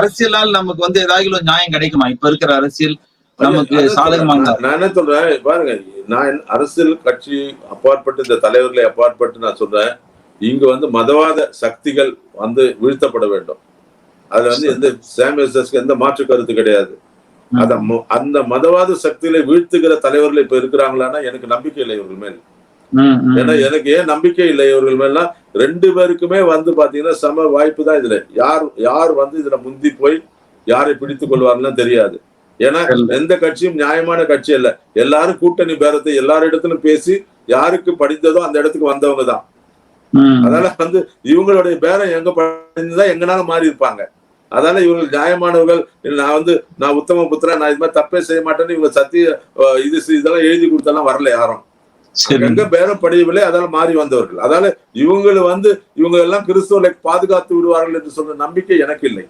அரசியலால் நமக்கு வந்து ஏதாவது நியாயம் கிடைக்குமா? இப்ப இருக்கிற அரசியல் நமக்கு சொல்றேன். நான் என்ன சொல்றேன்? பாருங்க நான் அரசியல் கட்சி அப்பாற்பட்டு இந்த தலைவர்களை அப்பாற்பட்டு நான் சொல்றேன். இங்க வந்து மதவாத சக்திகள் வந்து வீழ்த்தப்பட வேண்டும். அதுல வந்து எந்த சாமியஸ்க்கு எந்த மாற்று கருத்து கிடையாது. அத அந்த மதவாத சக்திகளை வீழ்த்துகிற தலைவர்கள் இப்ப இருக்கிறாங்களான்னா எனக்கு நம்பிக்கை இல்லை இவர்கள் மேல். ஏன்னா எனக்கு ஏன் நம்பிக்கை இல்லை இவர்கள் மேல? ரெண்டு பேருக்குமே வந்து பாத்தீங்கன்னா சம வாய்ப்பு தான் இதுல. யார் யார் வந்து இதுல முந்தி போய் யாரை பிடித்துக் கொள்வாருன்னு தெரியாது. ஏன்னா இல்ல. எந்த கட்சியும் நியாயமான கட்சி அல்ல. எல்லாரும் கூட்டணி பேரத்தை எல்லார் இடத்திலும் பேசி யாருக்கு படித்ததோ அந்த இடத்துக்கு வந்தவங்க தான். அதனால வந்து இவங்களுடைய பேரம் எங்க படிந்ததா எங்கனாலும் மாறி இருப்பாங்க. அதனால இவர்கள் நியாயமானவர்கள். இல்ல நான் வந்து நான் உத்தம புத்திரன் நான் இது மாதிரி தப்பே செய்ய மாட்டேன்னு இவங்க சத்திய இது இதெல்லாம் எழுதி கொடுத்தெல்லாம் வரல யாரும். எங்க பேரம் படியவில்லை அதால மாறி வந்தவர்கள். அதால இவங்களை வந்து இவங்க எல்லாம் கிறிஸ்துவனை பாதுகாத்து விடுவார்கள் என்று சொன்ன நம்பிக்கை எனக்கு இல்லை.